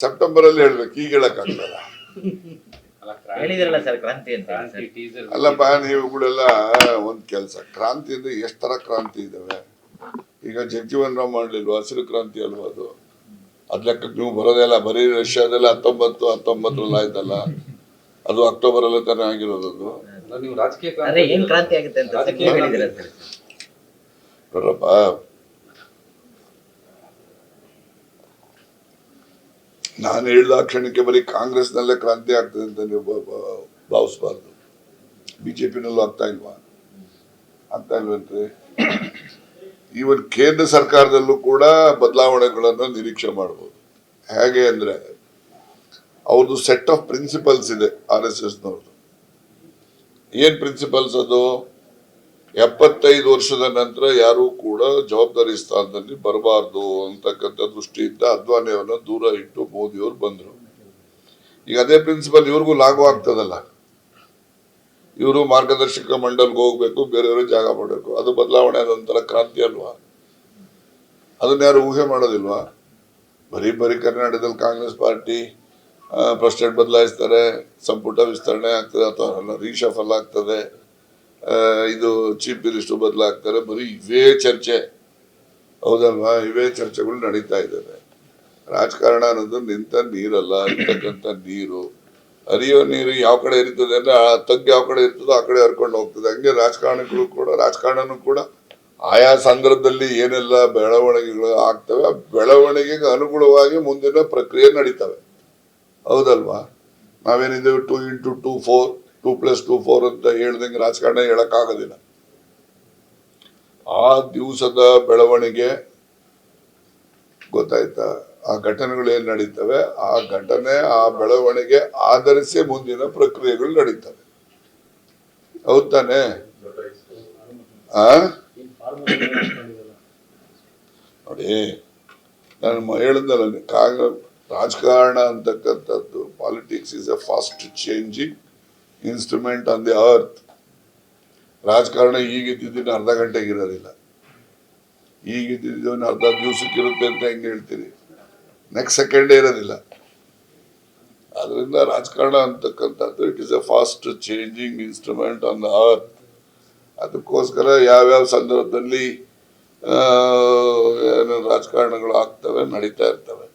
September ಅಲ್ಲಿ ಹೇಳ್ಬೇಕು ಈಗ ಹೇಳಕ್ಕಾಗಲ್ಲ ಹೇಳಿದ್ರಲ್ಲ ಸರ್ ಕ್ರಾಂತಿ ಅಂತ. ಅಲ್ಲಪ್ಪ ನೀವುಗಳೆಲ್ಲ ಒಂದ್ ಕೆಲಸ. ಕ್ರಾಂತಿ ಅಂದ್ರೆ ಎಷ್ಟ್ ತರ ಕ್ರಾಂತಿ ಇದಾವೆ? ಈಗ ಜಗಜೀವನ್ ರಾಮ್ ಮಾಡ್ಲಿಲ್ವ? ಹಸಿರು ಕ್ರಾಂತಿ ಅಲ್ವಾ ಅದು? ಅದ್ ಲೆಕ್ಕಕ್ಕೆ ನೀವು ಬರೋದೇ ಇಲ್ಲ ಬರೀ ರಷ್ಯಾದಲ್ಲಿ ಹತ್ತೊಂಬತ್ತು ಹತ್ತೊಂಬತ್ತರಲ್ಲ ಆಯ್ತಲ್ಲ? ಅದು ಅಕ್ಟೋಬರ್ ಅಲ್ಲೇ ತಾನೇ ಆಗಿರೋದು ಅದು? ಅಲ್ಲ, ನೀವು ರಾಜಕೀಯ ಅದೇ ಏನ್ ಕ್ರಾಂತಿ ಆಗುತ್ತೆ ಅಂತ ಸರ್ ರಾಜಕೀಯ ನೀವ್ ಕ್ರಾಂತಿ. ಹೇಳಿದಿರ ಸರ್ ನೋಡ್ರಪ್ಪ ನಾನು ಹೇಳಿದ ಕ್ಷಣಕ್ಕೆ ಬರೀ ಕಾಂಗ್ರೆಸ್ನಲ್ಲೇ ಕ್ರಾಂತಿ ಆಗ್ತದೆ ಅಂತ ನೀವು ಭಾವಿಸ್ಬಾರ್ದು ಬಿ ಜೆ ಪಿನಲ್ಲೂ ಆಗ್ತಾ ಇಲ್ವಾ? ಆಗ್ತಾ ಇಲ್ವೇನ್ರಿ ಈವನ್ ಕೇಂದ್ರ ಸರ್ಕಾರದಲ್ಲೂ ಕೂಡ ಬದಲಾವಣೆಗಳನ್ನು ನಿರೀಕ್ಷೆ ಮಾಡಬಹುದು ಹೇಗೆ ಅಂದ್ರೆ, ಅವ್ರದ್ದು ಸೆಟ್ ಆಫ್ ಪ್ರಿನ್ಸಿಪಲ್ಸ್ ಇದೆ ಆರ್ ಎಸ್ ಎಸ್ನವ್ರದ್ದು. ಏನ್ ಪ್ರಿನ್ಸಿಪಲ್ಸ್ ಅದು? ಎಪ್ಪತ್ತೈದು ವರ್ಷದ ನಂತರ ಯಾರು ಕೂಡ ಜವಾಬ್ದಾರಿ ಸ್ಥಾನದಲ್ಲಿ ಬರಬಾರ್ದು ಅಂತಕ್ಕಂಥ ದೃಷ್ಟಿಯಿಂದ ಅದ್ವಾನಿಯವನ್ನ ದೂರ ಇಟ್ಟು ಮೋದಿಯವರು ಬಂದರು. ಈಗ ಅದೇ ಪ್ರಿನ್ಸಿಪಲ್ ಇವ್ರಿಗೂ ಲಾಗು ಆಗ್ತದಲ್ಲ. ಇವರು ಮಾರ್ಗದರ್ಶಕ ಮಂಡಲ್ಗೆ ಹೋಗ್ಬೇಕು ಬೇರೆಯವರು ಜಾಗ ಮಾಡಬೇಕು. ಅದು ಬದಲಾವಣೆ ಅದೊಂಥರ ಕ್ರಾಂತಿ ಅಲ್ವಾ? ಅದನ್ನ ಯಾರು ಊಹೆ ಮಾಡೋದಿಲ್ವಾ? ಬರೀ ಬರೀ ಕರ್ನಾಟಕದಲ್ಲಿ ಕಾಂಗ್ರೆಸ್ ಪಾರ್ಟಿ ಪ್ರೆಸಿಡೆಂಟ್ ಬದಲಾಯಿಸ್ತಾರೆ, ಸಂಪುಟ ವಿಸ್ತರಣೆ ಆಗ್ತದೆ ಅಥವಾ ರೀಶಫಲ್ ಆಗ್ತದೆ. ಇದು ಚೀಫ್ ಮಿನಿಸ್ಟರ್ ಬದಲಾಗ್ತಾರೆ, ಬರೀ ಇವೇ ಚರ್ಚೆ. ಹೌದಲ್ವಾ? ಇವೇ ಚರ್ಚೆಗಳು ನಡೀತಾ ಇದ್ದಾವೆ. ರಾಜಕಾರಣ ಅನ್ನೋದು ನಿಂತ ನೀರಲ್ಲ, ಇರ್ತಕ್ಕಂಥ ನೀರು. ಹರಿಯೋ ನೀರು ಯಾವ ಕಡೆ ಇರ್ತದೆ ಅಂದ್ರೆ ಆ ಯಾವ ಕಡೆ ಇರ್ತದೋ ಆ ಕಡೆ ಹರ್ಕೊಂಡು ಹೋಗ್ತದೆ. ಹಂಗೆ ರಾಜಕಾರಣಿಗಳು ಕೂಡ, ರಾಜಕಾರಣನೂ ಕೂಡ ಆಯಾ ಸಂದರ್ಭದಲ್ಲಿ ಏನೆಲ್ಲ ಬೆಳವಣಿಗೆಗಳು ಆಗ್ತವೆ, ಆ ಬೆಳವಣಿಗೆಗೆ ಅನುಗುಣವಾಗಿ ಮುಂದಿನ ಪ್ರಕ್ರಿಯೆ ನಡೀತವೆ. ಹೌದಲ್ವಾ? ನಾವೇನಿದ್ದೇವೆ? Two into two four two plus two four ಅಂತ ಹೇಳ್ದಂಗೆ ರಾಜಕಾರಣ ಹೇಳಕ್ಕಾಗೋದಿಲ್ಲ. ಆ ದಿವಸದ ಬೆಳವಣಿಗೆ ಗೊತ್ತಾಯ್ತಾ? ಆ ಘಟನೆಗಳು ಏನ್ ನಡೀತವೆ? ಆ ಘಟನೆ, ಆ ಬೆಳವಣಿಗೆ ಆಧರಿಸಿ ಮುಂದಿನ ಪ್ರಕ್ರಿಯೆಗಳು ನಡೀತವೆ. ಹೌದ್ ತಾನೆ? ನೋಡಿ, ನಾನು ಹೇಳಿದ್ನಲ್ಲ, ಕಾಂಗ್ರೆಸ್ ರಾಜಕಾರಣ ಅಂತಕ್ಕಂಥದ್ದು politics is a fast changing instrument on the earth ರಾಜಕಾರಣ ಈಗಿದ್ದಿದ್ದು ಅರ್ಧ ಗಂಟೆಗೆ ಇರೋದಿಲ್ಲ. ಈಗಿದ್ದಿದ್ದು ಅರ್ಧ ದಿವಸಕ್ಕಿರುತ್ತೆ ಅಂತ ಹೆಂಗೆ ಹೇಳ್ತೀರಿ? ನೆಕ್ಸ್ಟ್ ಸೆಕೆಂಡೇ ಇರೋದಿಲ್ಲ. ಅದರಿಂದ ರಾಜಕಾರಣ ಅಂತಕ್ಕಂಥದ್ದು it is a fast changing instrument on the earth ಅದಕ್ಕೋಸ್ಕರ ಯಾವ್ಯಾವ ಸಂದರ್ಭದಲ್ಲಿ ಏನೇನು ಏನು ರಾಜಕಾರಣಗಳು ಆಗ್ತವೆ, ನಡೀತಾ ಇರ್ತವೆ.